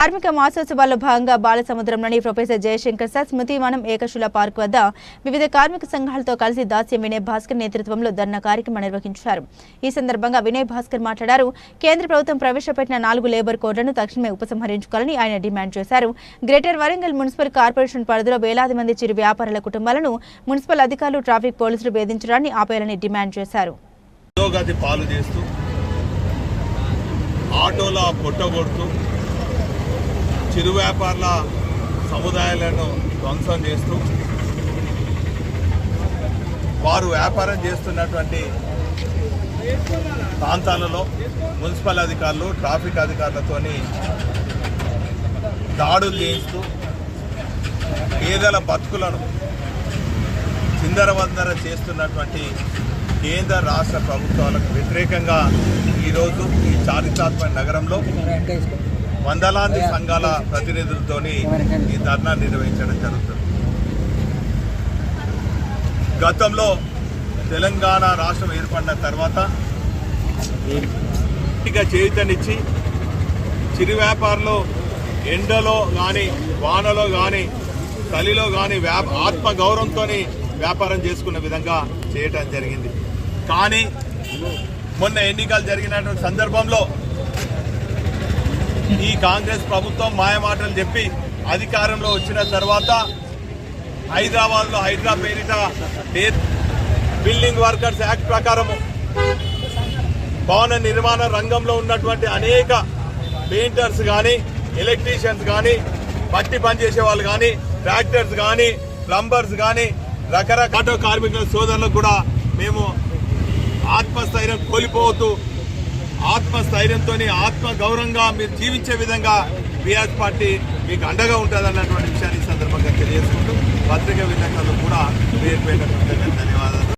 కార్మిక మాసోత్సవాల్లో భాగంగా బాలసముద్రంలోని ప్రొఫెసర్ జయశంకర్ సార్ స్మృతివనం ఏకశుల పార్క్ వద్ద వివిధ కార్మిక సంఘాలతో కలిసి దాస్యం వినయ్ భాస్కర్ నేతృత్వంలో ధర్నా కార్యక్రమం నిర్వహించారు. ఈ సందర్భంగా వినయ్ భాస్కర్ మాట్లాడారు. కేంద్ర ప్రభుత్వం ప్రవేశపెట్టిన నాలుగు లేబర్ కోడ్లను తక్షణమే ఉపసంహరించుకోవాలని ఆయన డిమాండ్ చేశారు. గ్రేటర్ వరంగల్ మున్సిపల్ కార్పొరేషన్ పరిధిలో వేలాది మంది చిరు వ్యాపారుల కుటుంబాలను మున్సిపల్ అధికారులు ట్రాఫిక్ పోలీసులు వేధించడాన్ని ఆపేయాలని డిమాండ్ చేశారు. ఉద్యోగాది పొట్టగొడుతూ చిరు వ్యాపారుల సముదాయాలను ధ్వంసం చేస్తూ వారు వ్యాపారం చేస్తున్నటువంటి ప్రాంతాలలో మున్సిపల్ అధికారులు ట్రాఫిక్ అధికారులతోని దాడులు చేయిస్తూ పేదల బతుకులను చిందరవందర చేస్తున్నటువంటి కేంద్ర రాష్ట్ర ప్రభుత్వాలకు వ్యతిరేకంగా ఈరోజు ఈ చారిత్రాత్మక నగరంలో వందలాది సంఘాల ప్రతినిధులతోని ఈ ధర్నా నిర్వహించడం జరుగుతుంది. గతంలో తెలంగాణ రాష్ట్రం ఏర్పడిన తర్వాత ఇక చేతనిచ్చి చిరు వ్యాపారులు ఎండలో కానీ వానలో కానీ చలిలో కానీ వ్యాప ఆత్మ గౌరవంతో వ్యాపారం చేసుకున్న విధంగా చేయటం జరిగింది. కానీ మొన్న ఎన్నికలు జరిగినటువంటి సందర్భంలో ఈ కాంగ్రెస్ ప్రభుత్వం మాయమాటలు చెప్పి అధికారంలో వచ్చిన తర్వాత హైదరాబాద్లో హైడ్రా పేరిట బిల్డింగ్ వర్కర్స్ యాక్ట్ ప్రకారము భవన నిర్మాణ రంగంలో ఉన్నటువంటి అనేక పెయింటర్స్ కానీ ఎలక్ట్రీషియన్స్ కానీ మట్టి పనిచేసే వాళ్ళు కానీ ట్రాక్టర్స్ కానీ ప్లంబర్స్ కానీ రకరకాల కార్మికుల సోదరులకు కూడా మేము ఆత్మస్థైర్యం కోల్పోతూ ఆత్మస్థైర్యంతో ఆత్మ గౌరవంగా మీరు జీవించే విధంగా బీఆర్ పార్టీ మీకు అండగా ఉంటుంది అన్నటువంటి విషయాన్ని సందర్భంగా తెలియజేసుకుంటూ పత్రికా విలేకరులు కూడా పేరు పేరు ధన్యవాదాలు.